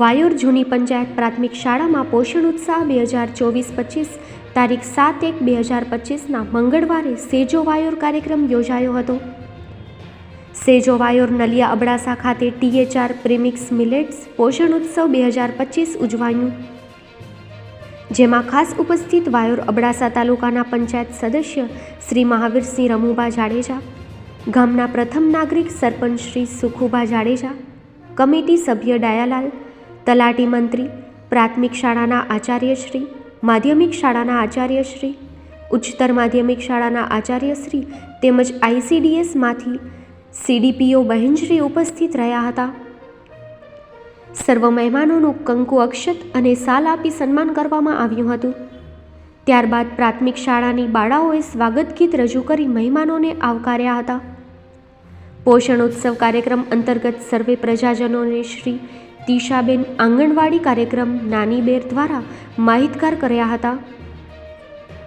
વાયોર જૂની પંચાયત પ્રાથમિક શાળામાં પોષણ ઉત્સાહ બે હજાર ચોવીસ પચીસ તારીખ સાત એક બે હજાર પચીસના મંગળવારે સેજો વાયોર કાર્યક્રમ યોજાયો હતો. સેજો વાયોર નલિયા અબડાસા ખાતે ટીએચઆર પ્રેમિક્સ મિલેટ્સ પોષણ ઉત્સવ બે હજાર પચીસ ઉજવાયું. જેમાં ખાસ ઉપસ્થિત વાયોર અબડાસા તાલુકાના પંચાયત સદસ્ય શ્રી મહાવીરસિંહ રમુભા જાડેજા, ગામના પ્રથમ નાગરિક સરપંચ શ્રી સુખુભા જાડેજા, કમિટી સભ્ય ડાયાલાલ તલાટી મંત્રી, પ્રાથમિક શાળાના આચાર્યશ્રી માધ્યમિક શાળાના આચાર્યશ્રી ઉચ્ચતર માધ્યમિક શાળાના આચાર્યશ્રી તેમજ આઈસીડીએસમાંથી સીડીપીઓ બહેનશ્રી ઉપસ્થિત રહ્યા હતા. સર્વ મહેમાનોનું કંકુ અક્ષત અને સાલ આપી સન્માન કરવામાં આવ્યું હતું. ત્યારબાદ પ્રાથમિક શાળાની બાળાઓએ સ્વાગત ગીત રજૂ કરી મહેમાનોને આવકાર્યા હતા. પોષણ ઉત્સવ કાર્યક્રમ અંતર્ગત સર્વે પ્રજાજનોને શ્રી તીશાબેન આંગણવાડી કાર્યક્રમ નાની બેર દ્વારા માહિતગાર કર્યા હતા.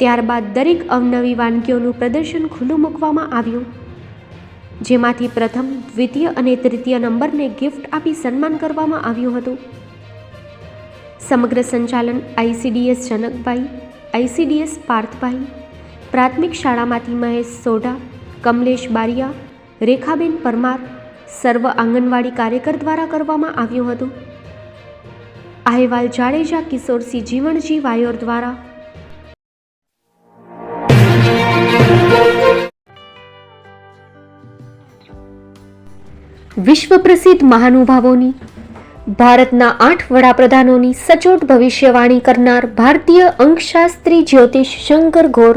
ત્યારબાદ દરેક અવનવી વાનગીઓનું પ્રદર્શન ખુલ્લું મૂકવામાં આવ્યું. જેમાંથી પ્રથમ દ્વિતીય અને તૃતીય નંબરને ગિફ્ટ આપી સન્માન કરવામાં આવ્યું હતું. સમગ્ર સંચાલન આઈસીડીએસ જનકભાઈ, આઈસીડીએસ પાર્થભાઈ, પ્રાથમિક શાળામાંથી મહેશ સોઢા, કમલેશ બારિયા, રેખાબેન પરમાર સર્વ આંગણવાડી કાર્યકર દ્વારા કરવામાં આવ્યું હતું. અહેવાલ જાડેજા કિશોરસિંહ જીવણજી વાયોર દ્વારા. વિશ્વ પ્રસિદ્ધ મહાનુભાવોની, ભારતના આઠ વડાપ્રધાનોની સચોટ ભવિષ્યવાણી કરનાર ભારતીય અંકશાસ્ત્રી જ્યોતિષ શંકર ઘોર